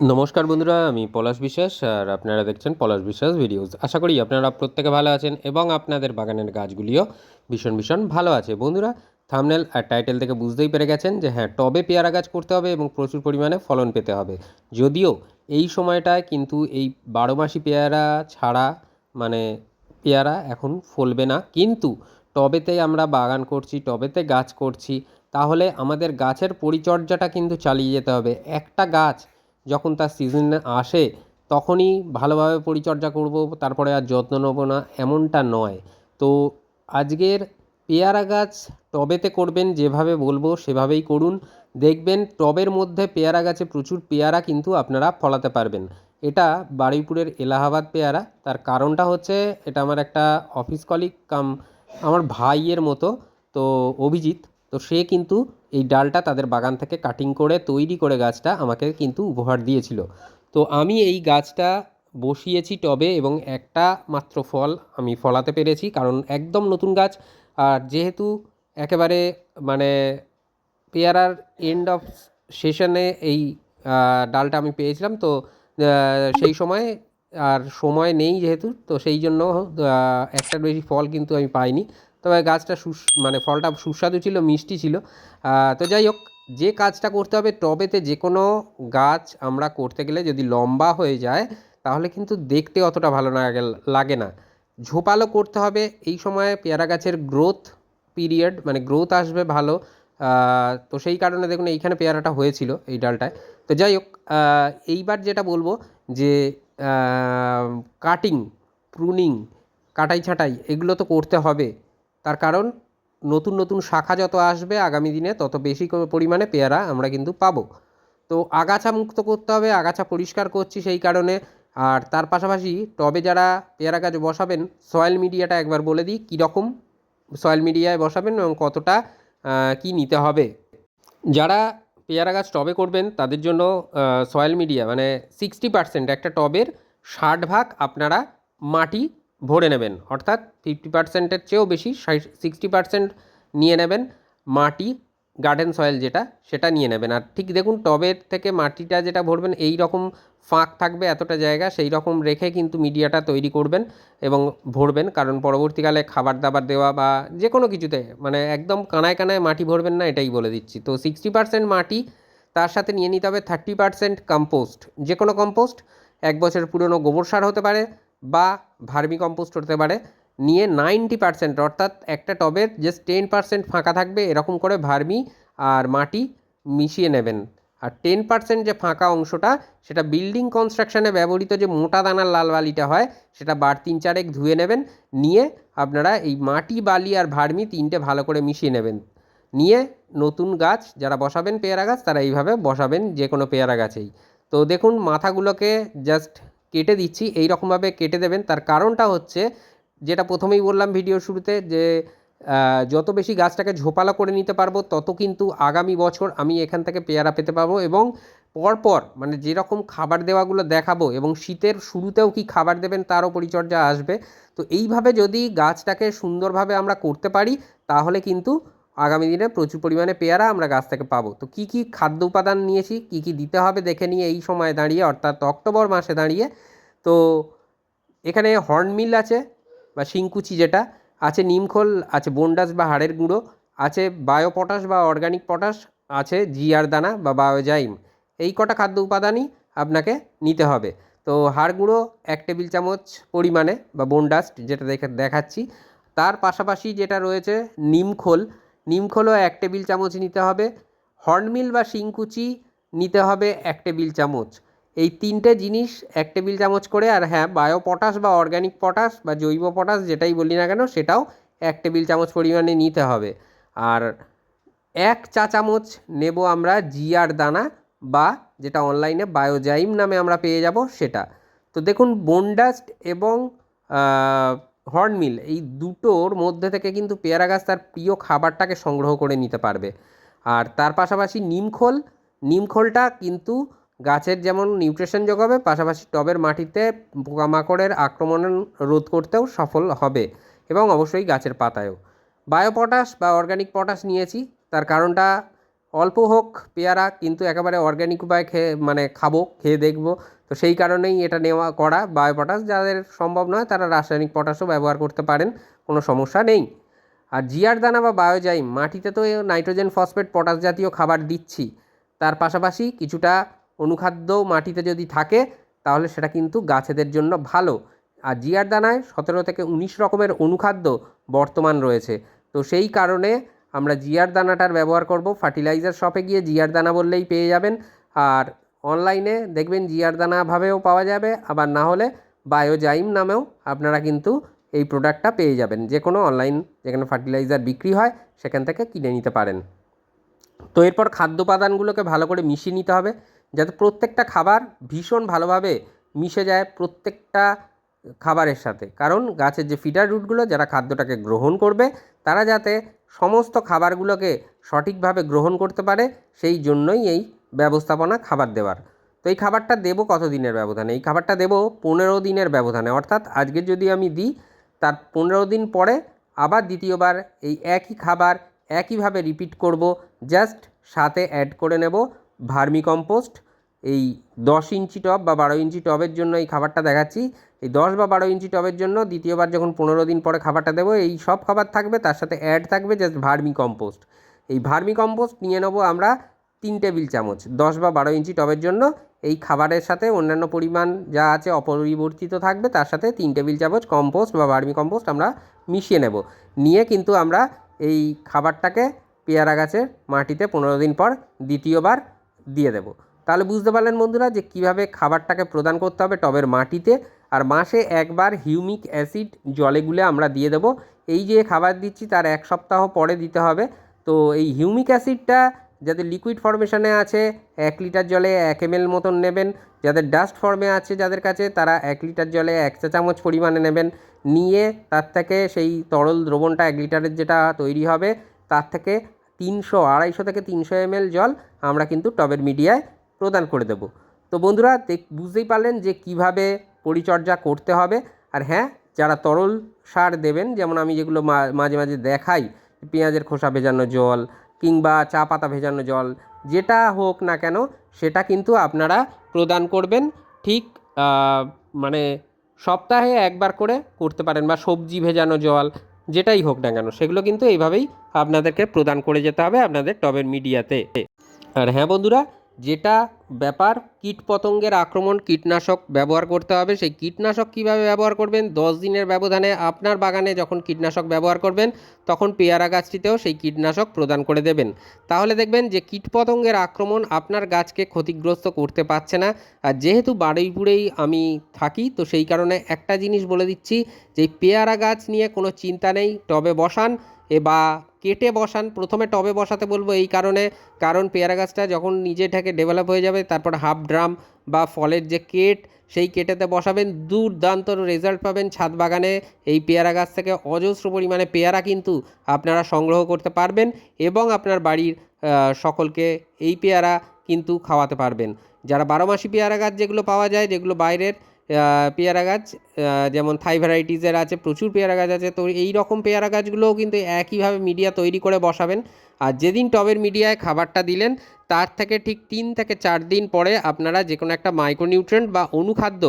নমস্কার বন্ধুরা, আমি পলাশ বিশ্বাস আর আপনারা দেখছেন পলাশ বিশ্বাস ভিডিওস। আশা করি আপনারা প্রত্যেকে ভালো আছেন এবং আপনাদের বাগানের গাছগুলিও ভীষণ ভীষণ ভালো আছে। বন্ধুরা থামনেল আর টাইটেল থেকে বুঝতেই পেরে গেছেন যে হ্যাঁ টবে পেয়ারা গাছ করতে হবে এবং প্রচুর পরিমাণে ফলন পেতে হবে। যদিও এই সময়টায় কিন্তু এই বারো মাসি পেয়ারা ছাড়া মানে পেয়ারা এখন ফলবে না, কিন্তু টবেতে আমরা বাগান করছি, টবেতে গাছ করছি, তাহলে আমাদের গাছের পরিচর্যাটা কিন্তু চালিয়ে যেতে হবে। একটা গাছ যখন তার সিজন আসে, তখনই ভালোভাবে পরিচর্যা করব, তারপরে আর যত্ন নেব না, এমনটা নয়। তো আজকের পেয়ারা গাছ টবেতে করবেন, যেভাবে বলব সেভাবেই করুন। দেখবেন টবের মধ্যে পেয়ারা গাছে প্রচুর পেয়ারা কিন্তু আপনারা ফলাতে পারবেন। এটা বারুইপুরের এলাহাবাদ পেয়ারা, তার কারণটা হচ্ছে এটা আমার একটা অফিস কলিগ কাম, আমার ভাইয়ের মতো, তো অভিজিৎ। তো সে কিন্তু এই ডালটা তাদের বাগান থেকে কাটিং করে, তৈরি করে গাছটা আমাকে কিন্তু উপহার দিয়েছিল। তো আমি এই গাছটা বসিয়েছি টবে এবং একটা মাত্র ফল আমি ফলাতে পেরেছি, কারণ একদম নতুন গাছ। আর যেহেতু একেবারে মানে পেয়ারার এন্ড অফ সেশনে এই ডালটা আমি পেয়েছিলাম, তো সেই সময় আর সময় নেই যেহেতু, তো সেই জন্য একটার বেশি ফল কিন্তু আমি পাইনি। তবে গাছটা সুস মানে ফলটা সুস্বাদু ছিল, মিষ্টি ছিল। তো যাই হোক, যে কাজটা করতে হবে টবেতে যে কোনো গাছ আমরা করতে গেলে যদি লম্বা হয়ে যায়, তাহলে কিন্তু দেখতে অতটা ভালো লাগে না। ঝোপালো করতে হবে, এই সময় পেয়ারা গাছের গ্রোথ পিরিয়ড মানে গ্রোথ আসবে ভালো। তো সেই কারণে দেখুন এইখানে পেয়ারাটা হয়েছিল, এই ডালটায়। তো যাই হোক এইবার যেটা বলব যে কাটিং প্রুনিং কাটাই ছাঁটাই এগুলো তো করতে হবে। তার কারণ, নতুন নতুন শাখা যত আসবে আগামী দিনে, তত বেশি পরিমাণে পেয়ারা আমরা কিন্তু পাবো। তো আগাছা মুক্ত করতে হবে, আগাছা পরিষ্কার করছি সেই কারণে। আর তার পাশাপাশি টবে যারা পেয়ারা গাছ বসাবেন সয়েল মিডিয়াটা একবার বলে দিই, কীরকম সয়েল মিডিয়ায় বসাবেন এবং কতটা কি নিতে হবে। যারা পেয়ারা গাছ টবে করবেন, তাদের জন্য সয়েল মিডিয়া মানে সিক্সটি পার্সেন্ট একটা টবের ষাট ভাগ আপনারা মাটি ভরে নেবেন। অর্থাৎ ফিফটি পার্সেন্টের চেয়েও বেশি সিক্সটি পার্সেন্ট নিয়ে নেবেন। মাটি গার্ডেন সয়েল যেটা, সেটা নিয়ে নেবেন। আর ঠিক দেখুন, টবের থেকে মাটিটা যেটা ভরবেন, এই রকম ফাঁক থাকবে এতটা জায়গা, সেই রকম রেখে কিন্তু মিডিয়াটা তৈরি করবেন এবং ভরবেন। কারণ পরবর্তীকালে খাবার দাবার দেওয়া বা যে কোনো কিছুতে মানে একদম কানায় কানায় মাটি ভরবেন না, এটাই বলে দিচ্ছি। তো সিক্সটি পার্সেন্ট মাটি, তার সাথে নিয়ে নিতে হবে থার্টি পার্সেন্ট কম্পোস্ট যে কোনো কম্পোস্ট এক বছর পুরনো গোবর সার হতে পারে বা ভার্মি কম্পোস্ট হতে পারে, নিয়ে নাইনটি পার্সেন্ট, অর্থাৎ একটা টবের জাস্ট টেন পার্সেন্ট ফাঁকা থাকবে, এরকম করে ভার্মি আর মাটি মিশিয়ে নেবেন। আর টেন পার্সেন্ট যে ফাঁকা অংশটা, সেটা বিল্ডিং কনস্ট্রাকশানে ব্যবহৃত যে মোটা দানার লাল বালিটা হয়, সেটা বার তিন চারেক ধুয়ে নেবেন, নিয়ে আপনারা এই মাটি, বালি আর ভার্মি তিনটে ভালো করে মিশিয়ে নেবেন। নিয়ে নতুন গাছ, যারা বসাবেন পেয়ারা গাছ, তারা এইভাবে বসাবেন যে কোনো পেয়ারা গাছেই। তো দেখুন, মাথাগুলোকে জাস্ট কেটে দিচ্ছি এই রকমভাবে কেটে দেবেন। তার কারণটা হচ্ছে, যেটা প্রথমেই বললাম ভিডিও শুরুতে, যে যত বেশি গাছটাকে ঝোপালা করে নিতে পারব, তত কিন্তু আগামী বছর আমি এখান থেকে পেয়ারা পেতে পারব এবং পরপর মানে যেরকম খাবার দেওয়াগুলো দেখাবো এবং শীতের শুরুতেও কি খাবার দেবেন তারও পরিচর্যা আসবে। তো এইভাবে যদি গাছটাকে সুন্দরভাবে আমরা করতে পারি, তাহলে কিন্তু আগামী দিনে প্রচুর পরিমাণে পেয়ারা আমরা গাছ থেকে পাবো। তো কী কী খাদ্য উপাদান নিয়েছি, কী কী দিতে হবে দেখে নিয়ে এই সময় দাঁড়িয়ে, অর্থাৎ অক্টোবর মাসে দাঁড়িয়ে, তো এখানে হর্নমিল আছে বা শিংকুচি যেটা, আছে নিমখোল আছে বন্ডাস বা হাড়ের গুঁড়ো, আছে বায়ো পটাশ বা অর্গানিক পটাশ, আছে জিআর দানা বা বায়োজাইম। এই কটা খাদ্য উপাদানই আপনাকে নিতে হবে। তো হাড় গুঁড়ো, এক টেবিল চামচ পরিমাণে বা বোনডাস্ট যেটা দেখে দেখাচ্ছি। তার পাশাপাশি যেটা রয়েছে নিমখোল নিমখোলও এক টেবিল চামচ নিতে হবে। হর্নমিল বা শিংকুচি নিতে হবে এক টেবিল চামচ। এই তিনটে জিনিস এক টেবিল চামচ করে আর হ্যাঁ বায়ো পটাশ বা অর্গ্যানিক পটাশ বা জৈব পটাশ যেটাই বলি না কেন, সেটাও এক টেবিল চামচ পরিমাণে নিতে হবে। আর এক চা চামচ নেব আমরা জিআর দানা বা যেটা অনলাইনে বায়োজাইম নামে আমরা পেয়ে যাব সেটা। তো দেখুন, বোনডাস্ট এবং হর্নমিল এই দুটোর মধ্যে থেকে কিন্তু পেয়ারা গাছ তার প্রিয় খাবারটাকে সংগ্রহ করে নিতে পারবে। আর তার পাশাপাশি নিমখোল নিমখোলটা কিন্তু গাছের যেমন নিউট্রিশন যোগাবে, পাশাপাশি টবের মাটিতে পোকামাকড়ের আক্রমণ রোধ করতেও সফল হবে এবং অবশ্যই গাছের পাতায়ও। বায়ো পটাশ বা অর্গানিক পটাশ নিয়েছি, তার কারণটা অল্প হোক, পেয়ারা কিন্তু একেবারে অর্গ্যানিক উপায়ে খেয়ে মানে খাব, খেয়ে দেখব। তো সেই কারণেই এটা নেওয়া করা বায়ো পটাশ যাদের সম্ভব নয়, তারা রাসায়নিক পটাশও ব্যবহার করতে পারেন, কোনো সমস্যা নেই। আর জিয়ার দানা বা বায়োজাইম, মাটিতে তো নাইট্রোজেন ফসফেট পটাশ জাতীয় খাবার দিচ্ছি। তার পাশাপাশি কিছুটা অনুখাদ্য মাটিতে যদি থাকে, তাহলে সেটা কিন্তু গাছেদের জন্য ভালো। আর জিয়ার দানায় সতেরো থেকে উনিশ রকমের অনুখাদ্য বর্তমান রয়েছে। তো সেই কারণে আমরা জিয়ার দানাটার ব্যবহার করব। ফার্টিলাইজার শপে গিয়ে জিয়ার দানা বললেই পেয়ে যাবেন। আর অনলাইনে দেখবেন জিয়ার দানাভাবেও পাওয়া যাবে, আবার না হলে বায়োজাইম নামেও আপনারা কিন্তু এই প্রোডাক্টটা পেয়ে যাবেন। যে কোনো অনলাইন যেখানে ফার্টিলাইজার বিক্রি হয়, সেখান থেকে কিনে নিতে পারেন। তো এরপর খাদ্য উপাদানগুলোকে ভালো করে মিশিয়ে নিতে হবে, যাতে প্রত্যেকটা খাবার ভীষণ ভালোভাবে মিশে যায় প্রত্যেকটা খাবারের সাথে। কারণ গাছের যে ফিডার রুটগুলো যারা খাদ্যটাকে গ্রহণ করবে, তারা যাতে সমস্ত খাবারগুলোকে সঠিকভাবে গ্রহণ করতে পারে, সেই জন্যই এই ব্যবস্থাপনা খাবার দেওয়ার। তো এই খাবারটা দেবো কত দিনের ব্যবধানে? এই খাবারটা দেবো পনেরো দিনের ব্যবধানে। অর্থাৎ আজকে যদি আমি দিই, তার পনেরো দিন পরে আবার দ্বিতীয়বার এই একই খাবার একইভাবে রিপিট করব জাস্ট সাথে অ্যাড করে নেব ভার্মি কম্পোস্ট এই দশ ইঞ্চি টব বা বারো ইঞ্চি টবের জন্য এই খাবারটা দেখাচ্ছি। এই দশ বা বারো ইঞ্চি টবের জন্য দ্বিতীয়বার যখন পনেরো দিন পরে খাবারটা দেবো, এই সব খাবার থাকবে, তার সাথে অ্যাড থাকবে জাস্ট ভার্মি কম্পোস্ট এই ভার্মি কম্পোস্ট নিয়ে নেব আমরা তিন টেবিল চামচ, দশ বা বারো ইঞ্চি টবের জন্য। এই খাবারের সাথে অন্যান্য পরিমাণ যা আছে অপরিবর্তিত থাকবে, তার সাথে তিন টেবিল চামচ কম্পোস্ট বা ভার্মি কম্পোস্ট আমরা মিশিয়ে নেব। নিয়ে কিন্তু আমরা এই খাবারটাকে পেয়ারা গাছের মাটিতে পনেরো দিন পর দ্বিতীয়বার দিয়ে দেব। তাহলে বুঝতে পারলেন বন্ধুরা যে কীভাবে খাবারটাকে প্রদান করতে হবে টবের মাটিতে। আর মাসে একবার হিউমিক অ্যাসিড জলে গুলে আমরা দিয়ে দেবো। এই যে খাবার দিচ্ছি, তার এক সপ্তাহ পরে দিতে হবে। তো এই হিউমিক অ্যাসিডটা যাদের লিকুইড ফর্মেশনে আছে, এক লিটার জলে এক এম মতন নেবেন। যাদের ডাস্ট ফর্মে আছে যাদের কাছে, তারা এক লিটার জলে এক চা চামচ পরিমাণে নেবেন। নিয়ে তার থেকে সেই তরল দ্রবণটা এক লিটারের যেটা তৈরি হবে, তার থেকে তিনশো, আড়াইশো থেকে তিনশো এমএল জল আমরা কিন্তু টবের মিডিয়ায় প্রদান করে দেব। তো বন্ধুরা বুঝতেই পারলেন যে কীভাবে পরিচর্যা করতে হবে। আর হ্যাঁ যারা তরল সার দেবেন, যেমন আমি যেগুলো মাঝে মাঝে দেখাই পেঁয়াজের খোসা ভেজানো জল কিংবা চা পাতা ভেজানো জল, যেটা হোক না কেন, সেটা কিন্তু আপনারা প্রদান করবেন। ঠিক মানে সপ্তাহে একবার করে করতে পারেন বা সবজি ভেজানো জল, যেটাই হোক না কেন, সেগুলো কিন্তু এইভাবেই আপনাদেরকে প্রদান করে যেতে হবে আপনাদের টবের মিডিয়াতে। আর হ্যাঁ বন্ধুরা যেটা ব্যাপার কীট পতঙ্গের আক্রমণ কীটনাশক ব্যবহার করতে হবে। সেই কীটনাশক কীভাবে ব্যবহার করবেন? দশ দিনের ব্যবধানে আপনার বাগানে যখন কীটনাশক ব্যবহার করবেন, তখন পেয়ারা গাছটিতেও সেই কীটনাশক প্রদান করে দেবেন। তাহলে দেখবেন যে কীটপতঙ্গের আক্রমণ আপনার গাছকে ক্ষতিগ্রস্ত করতে পারছে না। আর যেহেতু বারুইপুরেই আমি থাকি, তো সেই কারণে একটা জিনিস বলে দিচ্ছি, যে পেয়ারা গাছ নিয়ে কোনো চিন্তা নেই, টবে বসান। বা কেটে বসান, প্রথমে টবে বসাতে বলব এই কারণে। কারণ পেয়ারা গাছটা যখন নিজে থেকে ডেভেলপ হয়ে যাবে, তারপর হাফ ড্রাম বা ফলের যে কেট, সেই কেটেতে বসাবেন, দুর্দান্ত রেজাল্ট পাবেন ছাদ বাগানে। এই পেয়ারা গাছ থেকে অজস্র পরিমাণে পেয়ারা কিন্তু আপনারা সংগ্রহ করতে পারবেন এবং আপনার বাড়ির সকলকে এই পেয়ারা কিন্তু খাওয়াতে পারবেন। যারা বারোমাসি পেয়ারা গাছ যেগুলো পাওয়া যায়, যেগুলো বাইরের পেয়ারা গাছ যেমন থাই ভ্যারাইটিসের আছে, প্রচুর পেয়ারা গাছ আছে। তো এই রকম পেয়ারা গাছগুলোও কিন্তু একইভাবে মিডিয়া তৈরি করে বসাবেন। আর যেদিন টবের মিডিয়ায় খাবারটা দিলেন তার থেকে ঠিক তিন থেকে চার দিন পরে আপনারা যে কোনো একটা মাইক্রোনিউট্রেন্ট বা অনুখাদ্য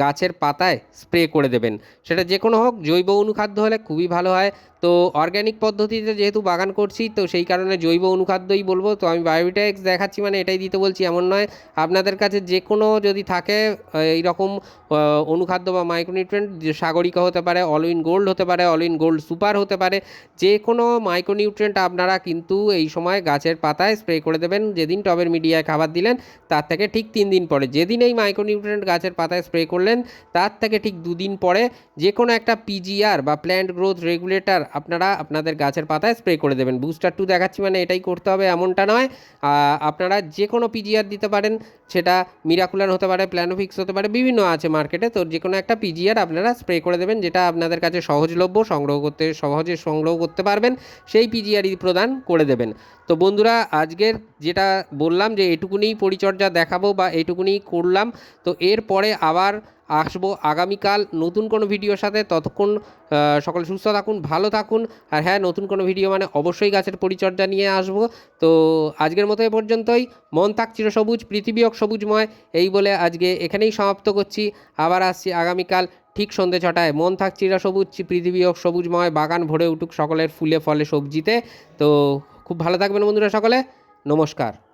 গাছের পাতায় স্প্রে করে দেবেন। সেটা যে কোনো হোক, জৈব অনুখাদ্য হলে খুবই ভালো হয়। তো অর্গ্যানিক পদ্ধতিতে যেহেতু বাগান করছি, তো সেই কারণে জৈব অনুখাদ্যই বলব। তো আমি বায়োভিটাক্স দেখাচ্ছি মানে এটাই দিতে বলছি, এমন নয়। আপনাদের কাছে যে কোনো যদি থাকে এই রকম অনুখাদ্য বা মাইক্রোনিউট্রেন্ট যে সাগরিকা হতে পারে অলউইন গোল্ড হতে পারে অলউইন গোল্ড সুপার হতে পারে, যে কোনো মাইক্রোনিউট্রেন্ট আপনারা কিন্তু এই সময় গাছের পাতায় স্প্রে করে দেবেন যেদিন টবের মিডিয়ায় খাবার দিলেন, তার থেকে ঠিক তিন দিন পরে। যেদিন এই মাইক্রোনিউট্রেন্ট গাছের পাতায় স্প্রে করলেন, তার থেকে ঠিক দুদিন পরে যে কোনো একটা পিজিআর বা প্ল্যান্ট গ্রোথ রেগুলেটর আপনারা আপনাদের গাছের পাতায় স্প্রে করে দেবেন। বুস্টার টু দেখাচ্ছি মানে এটাই করতে হবে, এমনটা নয়। আপনারা যে কোনো পিজিআর দিতে পারেন, সেটা মিরাকুলার হতে পারে প্ল্যানোফিক্স হতে পারে, বিভিন্ন আছে মার্কেটে। তো যে কোনো একটা পিজিআর আপনারা স্প্রে করে দেবেন, যেটা আপনাদের কাছে সহজলভ্য, সংগ্রহ করতে, সহজে সংগ্রহ করতে পারবেন, সেই পিজিআরই প্রদান করে দেবেন। তো বন্ধুরা, আজকের যেটা বললাম যে এটুকুনি পরিচর্যা দেখাবো বা এটুকুনি করলাম। তো এরপরে আবার আসব আগামীকাল নতুন কোনো ভিডিওর সাথে। ততক্ষণ সকলে সুস্থ থাকুন, ভালো থাকুন। আর হ্যাঁ নতুন কোনো ভিডিও মানে অবশ্যই গাছের পরিচর্যা নিয়ে আসব। তো আজকের মতো এ পর্যন্তই। মন থাক চিরসবুজ, পৃথিবী হোক সবুজময়। এই বলে আজকে এখানেই সমাপ্ত করছি। আবার আসছি আগামীকাল ঠিক সন্ধে ছটায়। মন থাক চিরসবুজ, পৃথিবী হোক সবুজময়। বাগান ভরে উঠুক সকলের ফুলে ফলে সবজিতে। তো খুব ভালো থাকবেন বন্ধুরা সকলে। নমস্কার।